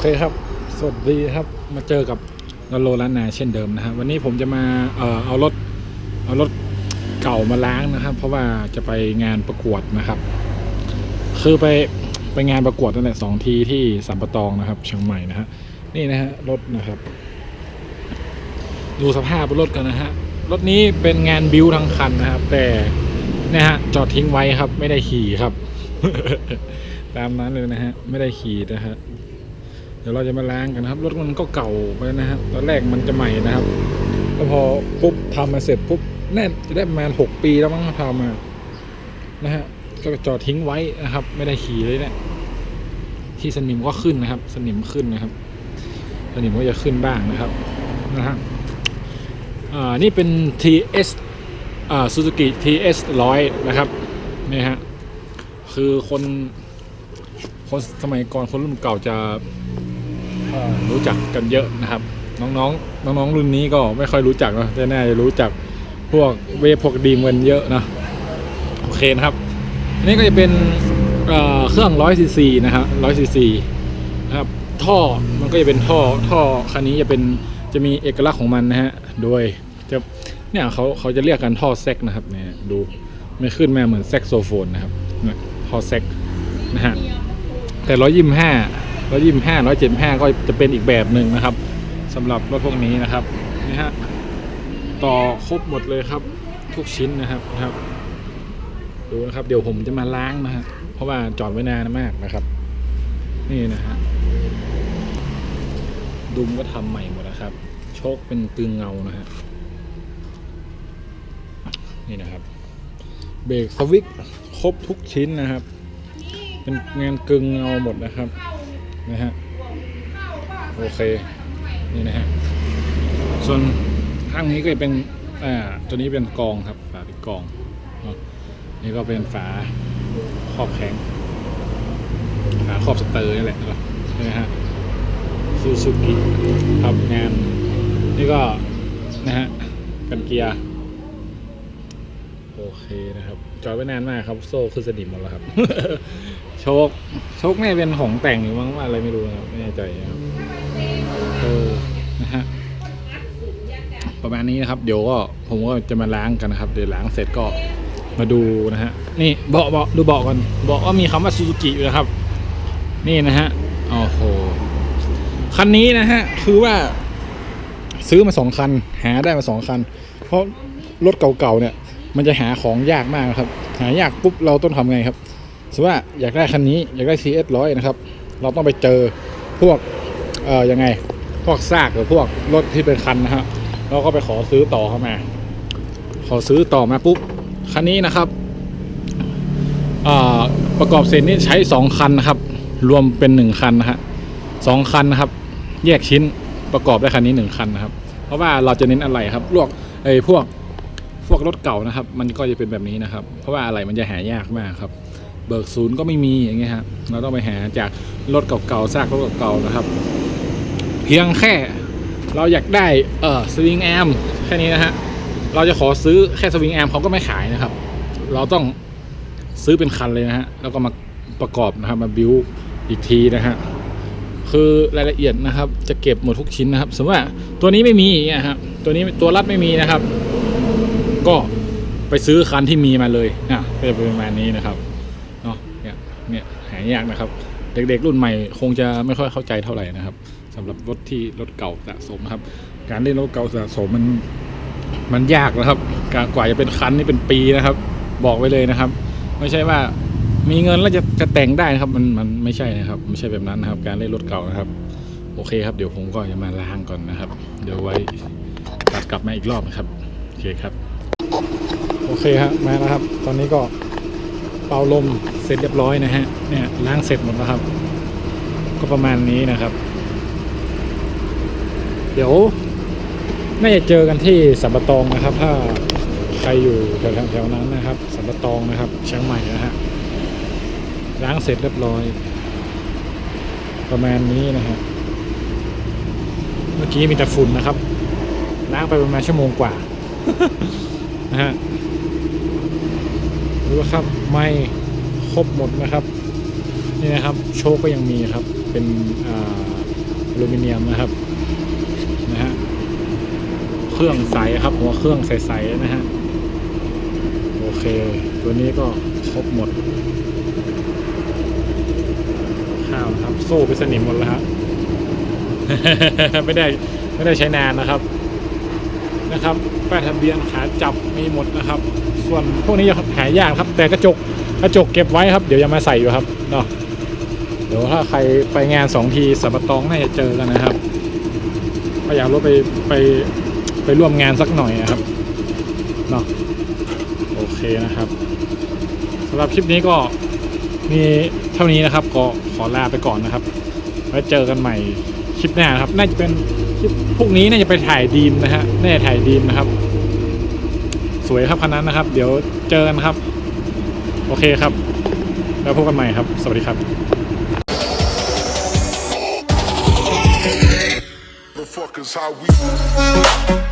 อเคครับ สวัสดีครับ มาเจอกับนโรล้านนาเช่นเดิมนะฮะ วันนี้ผมจะมาเอ่อเอารถ เอารถเก่ามาล้างนะครับ เพราะว่าจะไปงานประกวดนะครับ คือไปไปงานประกวดนั่นแหละสองทีที่สัมปะตองนะครับเชียงใหม่นะฮะ นี่นะฮะรถนะครับ ดูสภาพรถกันนะฮะ รถนี้เป็นงานบิวทั้งคันนะครับ แต่เนี่ยฮะจอดทิ้งไว้ครับ ไม่ได้ขี่ครับ ตามนั้นเลยนะฮะ ไม่ได้ขี่นะฮะ เดี๋ยวเราจะมาล้างกันนะครับ รถมันก็เก่าไปนะครับ ตอนแรกมันจะใหม่นะครับ แล้วพอปุ๊บทำมาเสร็จปุ๊บแน่จะได้ประมาณหกปีแล้วมั้งทำมานะฮะ ก็จอดทิ้งไว้นะครับ ไม่ได้ขี่เลยเนี่ย ที่สนิมก็ขึ้นนะครับ สนิมขึ้นนะครับ สนิมก็จะขึ้นบ้างนะครับ นะฮะ อ่า นี่เป็น TS อ่า Suzuki TS 100นะครับ นี่ฮะ คือคนคนสมัยก่อนคนรุ่นเก่าจะ รู้จักกันเยอะนะครับ น้องๆน้องๆรุ่นนี้ก็ไม่ค่อยรู้จักนะแต่น่าจะรู้จักพวกเวพวกดีมกันเยอะนะโอเคนะครับอันนี้ก็จะเป็นเเครื่อง100ซีซีนะครับ100ซีซีนะครับท่อมันก็จะเป็นท่อท่อคันนี้จะเป็นจะมีเอกลักษณ์ของมันนะฮะโดยจะเนี่ยเขาเขาจะเรียกกันท่อแซกนะครับเนี่ยดูไม่ขึ้นมาเหมือนแซกโซโฟนนะครับท่อแซกนะฮะแต่ร้อยยี่ห้า ร้อยยี่สิบห้าร้อยเจ็ดห้าก็จะเป็นอีกแบบหนึ่งนะครับสำหรับรถพวกนี้นะครับนี่ฮะต่อครบหมดเลยครับ ทุกชิ้นนะครับนะครับ ดูนะครับ เดี๋ยวผมจะมาล้างนะฮะเพราะว่าจอดไว้นานมากนะครับ นี่นะฮะดุมก็ทำใหม่หมดนะครับโชคเป็นกึ่งเงานะฮะนี่นะครับเบรกสวิตครบทุกชิ้นนะครับ เป็นงานกึ่งเงาหมดนะครับ นะฮะโอเคนี่นะฮะส่วนข้างนี้ก็จะเป็นอ่าตัวนี้เป็นกองครับฝาเป็นกองนี่ก็เป็นฝาครอบแข็งฝาครอบสเตอร์นี่แหละเนาะนี่ฮะซูซูกิทำงาน นี่ก็นะฮะกันเกียร์โอเคนะครับ จอดไว้นานมากครับ โซ่คือสนิมหมดแล้วครับ โชคโชคแน่เป็นของแต่งหรือมั้งว่าอะไรไม่รู้นะครับไม่แน่ใจนะครับเออนะฮะประมาณนี้นะครับ เดี๋ยวก็ผมก็จะมาล้างกันนะครับ เดี๋ยวล้างเสร็จก็มาดูนะฮะนี่เบาะเบาะดูเบาะก่อนเบาะก็มีคำว่าซูซูกิอยู่นะครับ นี่นะฮะโอ้โหคันนี้นะฮะคือว่าซื้อมาสองคัน หาได้มาสองคัน เพราะรถเก่าๆเนี่ย มันจะหาของยากมากครับ หายากปุ๊บเราต้องทำไงครับ สมมติว่าอยากได้คันนี้อยากได้ CS ร้อยนะครับ เราต้องไปเจอพวกเอ่อยังไงพวกซากหรือพวกรถที่เป็นคันนะฮะเราก็ไปขอซื้อต่อเข้ามา ขอซื้อต่อมาปุ๊บคันนี้นะครับประกอบเสร็จนี่ใช้สองคันนะครับ รวมเป็นหนึ่งคันนะฮะสองคันนะครับ แยกชิ้นประกอบได้คันนี้หนึ่งคันนะครับ เพราะว่าเราจะเน้นอะไรครับลวกไอ้พวกพวกรถเก่านะครับ มันก็จะเป็นแบบนี้นะครับ เพราะว่าอะไรมันจะหายากมากครับ เบิกศูนย์ก็ไม่มีอย่างเงี้ยฮะเราต้องไปหาจากรถเก่าๆซากรถเก่าๆนะครับ เพียงแค่เราอยากได้เออสวิงแอมแค่นี้นะฮะเราจะขอซื้อแค่สวิงแอมเขาก็ไม่ขายนะครับ เราต้องซื้อเป็นคันเลยนะฮะแล้วก็มาประกอบนะครับมาบิวอีกทีนะฮะคือรายละเอียดนะครับ จะเก็บหมดทุกชิ้นนะครับ สมมติว่าตัวนี้ไม่มีอย่างเงี้ยครับตัวนี้ตัวรัดไม่มีนะครับ ก็ไปซื้อคันที่มีมาเลยอะก็จะเป็นประมาณนี้นะครับเนาะเนี่ยเนี่ยหายากนะครับ เด็กๆรุ่นใหม่คงจะไม่ค่อยเข้าใจเท่าไหร่นะครับสำหรับรถที่รถเก่าสะสมนะครับ การเล่นรถเก่าสะสมมันมันยากนะครับ การกว่าจะเป็นคันนี่เป็นปีนะครับ บอกไว้เลยนะครับ ไม่ใช่ว่ามีเงินแล้วจะจะแต่งได้นะครับ มันมันไม่ใช่นะครับไม่ใช่แบบนั้นนะครับ การเล่นรถเก่านะครับ โอเคครับเดี๋ยวผมก็จะมาล้างก่อนนะครับ เดี๋ยวไว้ตัดกลับมาอีกรอบนะครับโอเคครับ โอเคครับมาแล้วครับ ตอนนี้ก็ เป่าลมเสร็จเรียบร้อยนะฮะเนี่ยล้างเสร็จหมดแล้วครับ ก็ประมาณนี้นะครับ เดี๋ยวน่าจะเจอกันที่สัมปะตองนะครับ ถ้าใครอยู่แถวๆแถวนั้นนะครับสัมปะตองนะครับเชียงใหม่นะฮะล้างเสร็จเรียบร้อย ประมาณนี้นะฮะเมื่อกี้มีแต่ฝุ่นนะครับล้างไปประมาณชั่วโมงกว่านะฮะ ดูว่าครับไม่ครบหมดนะครับนี่นะครับโชคก็ยังมีครับเป็นอลูมิเนียมนะครับนะฮะเครื่องใสครับหัวเครื่องใสๆนะฮะโอเค ตัวนี้ก็ครบหมดข้าวครับโซ่ไปสนิมหมดแล้วฮะไม่ได้ไม่ได้ใช้นานนะครับนะครับป้ายทะเบียนขาจับมีหมดนะครับ ส่วนพวกนี้จะหายากครับ แต่กระจกกระจกเก็บไว้ครับ เดี๋ยวยังมาใส่อยู่ครับเนาะเดี๋ยวถ้าใครไปงานสองทีสัปตองน่าจะเจอกันนะครับก็อยากรู้ไปไปไปร่วมงานสักหน่อยนะครับเนาะโอเคนะครับสำหรับคลิปนี้ก็มีเท่านี้นะครับ ก็ขอลาไปก่อนนะครับไว้เจอกันใหม่คลิปหน้าครับ น่าจะเป็นคลิปพวกนี้น่าจะไปถ่ายดีมนะฮะน่าจะถ่ายดีมนะครับ สวยครับคันนั้นนะครับ เดี๋ยวเจอกันครับ โอเคครับ แล้วพบกันใหม่ครับ สวัสดีครับ Motherfuckers, how we.